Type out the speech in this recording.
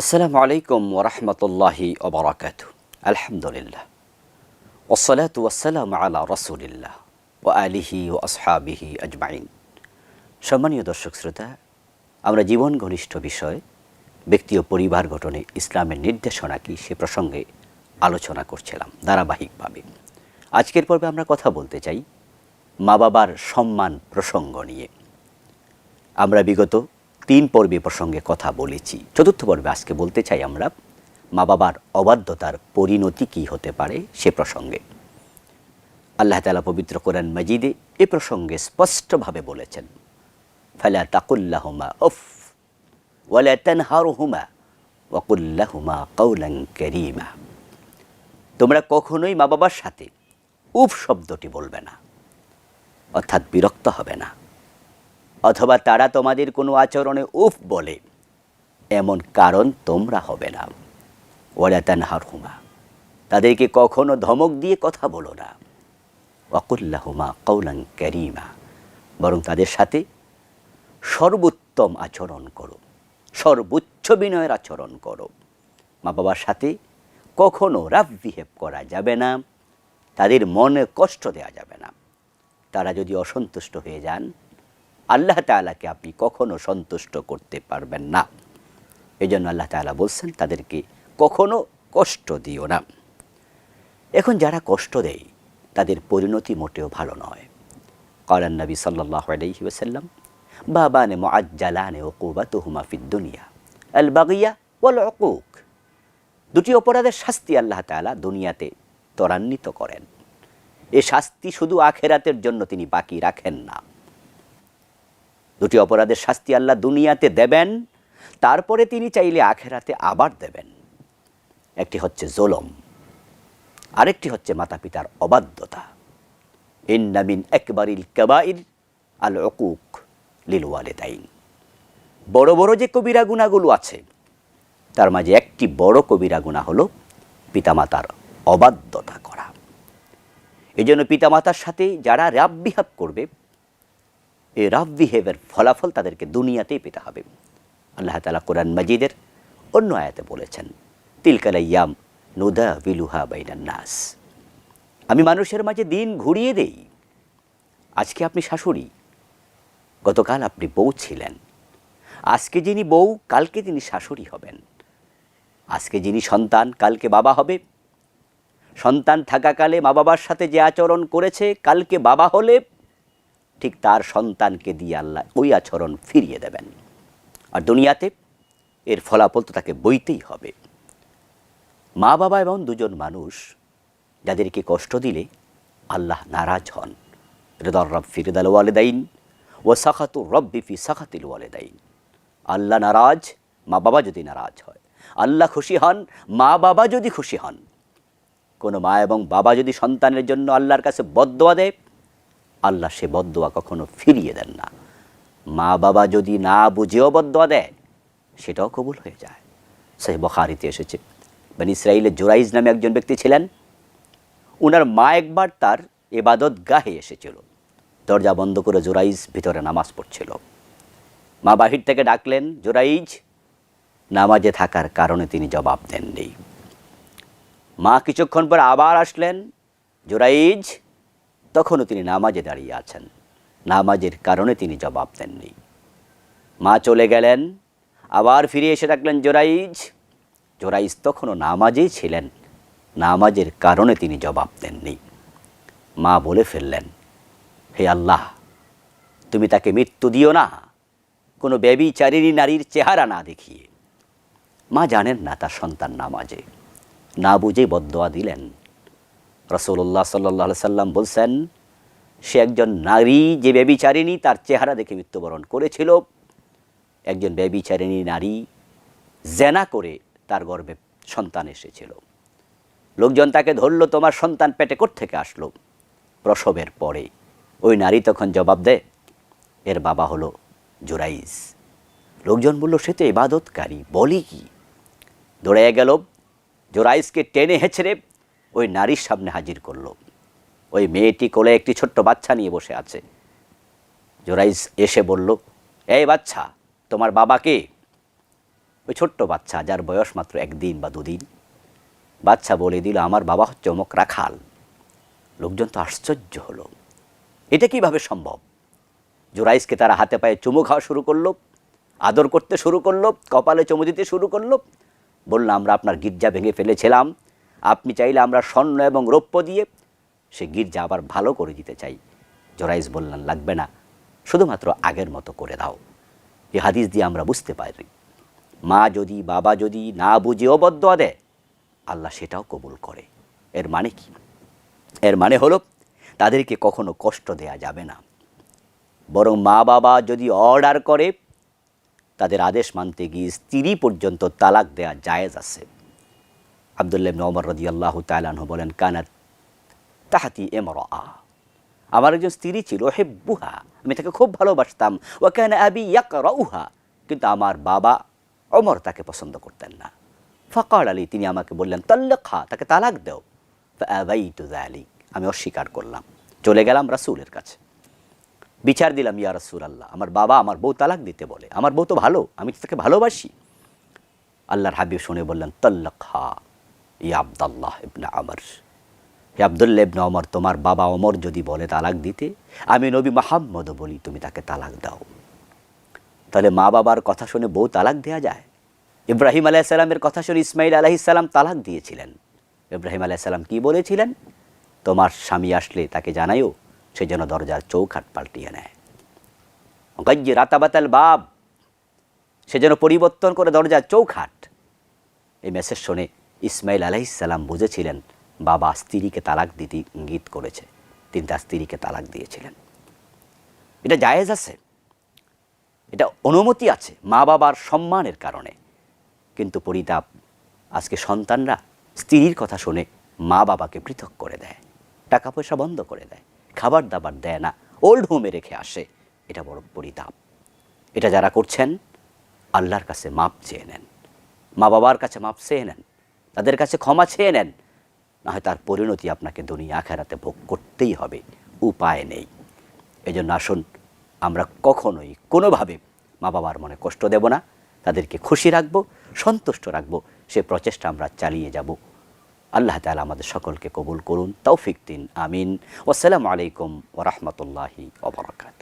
আসসালামু আলাইকুম ওরহমতুল্লাহি ওবরাকাত আলহামদুলিল্লাহ ওসলাত ওয়াসালাম আলা রসুলিল্লাহ ও আলিহি ও আসহাবিহি আজমাইন সম্মানীয় দর্শক শ্রোতা, আমরা জীবন ঘনিষ্ঠ বিষয়, ব্যক্তি ও পরিবার গঠনে ইসলামের নির্দেশনা কি সে প্রসঙ্গে আলোচনা করছিলাম ধারাবাহিকভাবে। আজকের পর্বে আমরা কথা বলতে চাই মা বাবার সম্মান প্রসঙ্গ নিয়ে। আমরা বিগত তিন পর্বে প্রসঙ্গে কথা বলেছি। চতুর্থ পর্বে আজকে বলতে চাই আমরা মা বাবার অবাধ্যতার পরিণতি কি হতে পারে সে প্রসঙ্গে। আল্লাহ তালা পবিত্র কোরআন মজিদে এ প্রসঙ্গে স্পষ্টভাবে বলেছেন, ফালা তাকুল্লাহুমা উফ, ওয়ালা তানহারুহুমা ওয়াকুল্লাহুমা কৌলাং করিমা। তোমরা কখনোই মা বাবার সাথে উফ শব্দটি বলবে না, অর্থাৎ বিরক্ত হবে না। অথবা তারা তোমাদের কোনো আচরণে উফ বলে, এমন কারণ তোমরা হবে না। ওয়ালাতান হারহুমা তাদেরকে কখনো ধমক দিয়ে কথা বলো না। ওয়াকুল্লাহুমা কৌলাং ক্যারিমা বরং তাদের সাথে সর্বোত্তম আচরণ করো, সর্বোচ্চ বিনয়ের আচরণ করো। মা বাবার সাথে কখনো রাফ বিহেভ করা যাবে না। তাদের মনে কষ্ট দেওয়া যাবে না। তারা যদি অসন্তুষ্ট হয়ে যান, আল্লাহ তালাকে আপনি কখনো সন্তুষ্ট করতে পারবেন না। এই জন্য আল্লাহ তালা বলছেন, তাদেরকে কখনো কষ্ট দিও না। এখন যারা কষ্ট দেয়, তাদের পরিণতি মোটেও ভালো নয়। কলান নবী সাল্লাহ আলহি ওসাল্লাম বাবানে মোয়াজ্জালানে ও কুবাতুহুমা ফিদ্দুনিয়া আল বাগিয়া ওয়াল অকুক দুটি অপরাধের শাস্তি আল্লাহ তালা দুনিয়াতে ত্বরান্বিত করেন। এ শাস্তি শুধু আখেরাতের জন্য তিনি বাকি রাখেন না। দুটি অপরাধের শাস্তি আল্লাহ দুনিয়াতে দেবেন, তারপরে তিনি চাইলে আখেরাতে আবার দেবেন। একটি হচ্ছে জোলম, আরেকটি হচ্ছে মাতা পিতার অবাধ্যতা ইন্নামিন একবারিল কেবাইর আল অকুক লিলওয়ালে তাইন বড় বড় যে কবিরা গুণাগুলো আছে, তার মাঝে একটি বড় কবিরা গুণা হলো পিতামাতার অবাধ্যতা করা। এই জন্য পিতামাতার সাথে যারা র্যাব বিহাব করবে এই রাফ বিহেভের ফলাফল তাদেরকে দুনিয়াতেই পেতে হবে। আল্লাহ তালা কোরআন মজিদের অন্য আয়াতে বলেছেন তিলকালাইয়াম নুদা বিলুহা বাইনান নাস। আমি মানুষের মাঝে দিন ঘুরিয়ে দেই। আজকে আপনি শাশুড়ি, গতকাল আপনি বউ ছিলেন। আজকে যিনি বউ, কালকে তিনি শাশুড়ি হবেন। আজকে যিনি সন্তান, কালকে বাবা হবে। সন্তান থাকাকালে মা বাবার সাথে যে আচরণ করেছে, কালকে বাবা হলে ঠিক তার সন্তানকে দিয়ে আল্লাহ ওই আচরণ ফিরিয়ে দেবেন। আর দুনিয়াতে এর ফলাফল তো তাকে বইতেই হবে। মা বাবা এবং দুজন মানুষ যাদেরকে কষ্ট দিলে আল্লাহ নারাজ হন। রেদর রব ফিরদাল ওয়ালেদাইন ও সাখাতু রব্বি ফি সাখাতিল ওয়ালেদাইন। আল্লাহ নারাজ, মা বাবা যদি নারাজ হয়। আল্লাহ খুশি হন, মা বাবা যদি খুশি হন। কোনো মা এবং বাবা যদি সন্তানের জন্য আল্লাহর কাছে বদোয়া দেয়, আল্লাহ সে বদোয়া কখনো ফিরিয়ে দেন না। মা বাবা যদি না বুঝেও বদোয়া দেয়, সেটাও কবুল হয়ে যায়। সে বখারিতে এসেছে মানে ইসরায়েলের জোরাইজ নামে একজন ব্যক্তি ছিলেন। উনার মা একবার তার এবাদত গাহে এসেছিল। দরজা বন্ধ করে জোরাইজ ভিতরে নামাজ পড়ছিল। মা বাহির থেকে ডাকলেন, জোরাইজ, নামাজে থাকার কারণে তিনি জবাব দেননি। মা কিছুক্ষণ পর আবার আসলেন। জোরাইজ, তখনও তিনি নামাজে দাঁড়িয়ে আছেন। নামাজের কারণে তিনি জবাব দেননি। মা চলে গেলেন। আবার ফিরে এসে ডাকলেন, জোরাইজ। জোরাইজ তখনও নামাজেই ছিলেন। নামাজের কারণে তিনি জবাব দেননি। মা বলে ফেললেন, হে আল্লাহ, তুমি তাকে মৃত্যু দিও না। কোনো ব্যবিচারিণী নারীর চেহারা না দেখিয়ে। মা জানেন না তার সন্তান নামাজে। না বুঝে বদোয়া দিলেন। রসুল্লাহ সাল্লাহ সাল্লাম বলছেন, সে একজন নারী যে ব্যবিচারিণী, তার চেহারা দেখে মৃত্যুবরণ করেছিল। একজন ব্যবিচারিণী নারী জেনা করে তার গর্ভে সন্তান এসেছিল। লোকজন তাকে ধরল, তোমার সন্তান পেটে থেকে আসলো? প্রসবের পরে ওই নারী তখন জবাব দেয়, এর বাবা হলো জোরাইজ। লোকজন বলল, সে তো ইবাদতকারী বলি কি? দৌড়ে গেল জোরাইজকে টেনে হেঁচড়ে ওই নারীর সামনে হাজির করল ওই মেয়েটি কোলে একটি ছোট্ট বাচ্চা নিয়ে বসে আছে জোরাইস এসে বলল এই বাচ্চা তোমার বাবাকে ওই ছোট্ট বাচ্চা যার বয়স মাত্র একদিন বা দুদিন বাচ্চা বলে দিল আমার বাবা হচ্ছে অমুক রাখাল লোকজন তো আশ্চর্য হলো এটা কীভাবে সম্ভব জোরাইসকে তারা হাতে পায়ে চুমু খাওয়া শুরু করল আদর করতে শুরু করল কপালে চুমু দিতে শুরু করল বললাম আমরা আপনার গির্জা ভেঙে ফেলেছিলাম। আপনি চাইলে আমরা স্বর্ণ এবং রৌপ্য দিয়ে সে গির্জা আবার ভালো করে দিতে চাই। জোরাইজ বললেন লাগবে না। শুধুমাত্র আগের মতো করে দাও। এই হাদিস দিয়ে আমরা বুঝতে পারি। মা যদি, বাবা যদি না বুঝে অবদ্ধ দেয় আল্লাহ সেটাও কবুল করে। এর মানে কি? এর মানে হলো, তাদেরকে কখনো কষ্ট দেয়া যাবে না। বরং মা বাবা যদি অর্ডার করে তাদের আদেশ মানতে গিয়ে স্ত্রী পর্যন্ত তালাক দেয়া জায়েজ আছে। আবদুল্লাহ নমর রদি আল্লাহ তালাহ বলেন, কানাত তাহাতি এমর আ আমার একজন স্ত্রী ছিল, হেব্বুহা। আমি তাকে খুব ভালোবাসতাম। ও কেন আবি ইয়াক রউহা কিন্তু আমার বাবা অমর তাকে পছন্দ করতেন না। ফকার আলী, তিনি আমাকে বললেন তল্লখা তাকে তালাক দেও। তো আলী আমি অস্বীকার করলাম। চলে গেলাম রাসুলের কাছে। বিচার দিলাম, ইয়া রাসুল আল্লাহ আমার বাবা আমার বউ তালাক দিতে বলে। আমার বউ তো ভালো, আমি তাকে ভালোবাসি। আল্লাহর হাবিব শুনে বললেন তল্লখা ইয়া আবদাল্লাহ ইবনা আমর। হে আবদুল্লা ইবনা অমর তোমার বাবা অমর যদি বলে তালাক দিতে, আমি নবী মাহাম্মদও বলি, তুমি তাকে তালাক দাও। তাহলে মা বাবার কথা শুনে বউ তালাক দেওয়া যায়? ইব্রাহিম আলাইসাল্লামের কথা শুনে ইসমাইল আলাইসাল্লাম তালাক দিয়েছিলেন। ইব্রাহিম আলাইসাল্লাম কি বলেছিলেন? তোমার স্বামী আসলে তাকে জানাইও সে যেন দরজার চৌখাট পাল্টিয়ে নেয়। গজ্জি রাতাবাতাল বাব, সে যেন পরিবর্তন করে দরজার চৌখাট এই মেসেজ শুনে ইসমাইল আলাইসাল্লাম বুঝেছিলেন, বাবা স্ত্রীকে তালাক দিতে ইঙ্গিত করেছে। তিনি তার স্ত্রীকে তালাক দিয়েছিলেন। এটা জায়েজ আছে। এটা অনুমতি আছে মা বাবার সম্মানের কারণে। কিন্তু পরিতাপ, আজকে সন্তানরা স্ত্রীর কথা শুনে মা বাবাকে পৃথক করে দেয়। টাকা পয়সা বন্ধ করে দেয়। খাবার দাবার দেয় না ওল্ড হোমে রেখে আসে। এটা বড় পরিতাপ। এটা যারা করছেন, আল্লাহর কাছে মাপ চেয়ে নেন। মা বাবার কাছে মাপ চেয়ে নেন। তাদের কাছে ক্ষমা চেয়ে নেন। না হয় তার পরিণতি আপনাকে দুনিয়া আখেরাতে ভোগ করতেই হবে। উপায় নেই। এজন্য আসুন, আমরা কখনোই কোনোভাবে মা বাবার মনে কষ্ট দেব না। তাদেরকে খুশি রাখব, সন্তুষ্ট রাখব। সে প্রচেষ্টা আমরা চালিয়ে যাব। আল্লাহ তালা আমাদের সকলকে কবুল করুন তৌফিক দিন আমিন ওসালামু আলাইকুম ওরহমতুল্লাহি ওবরাকাত.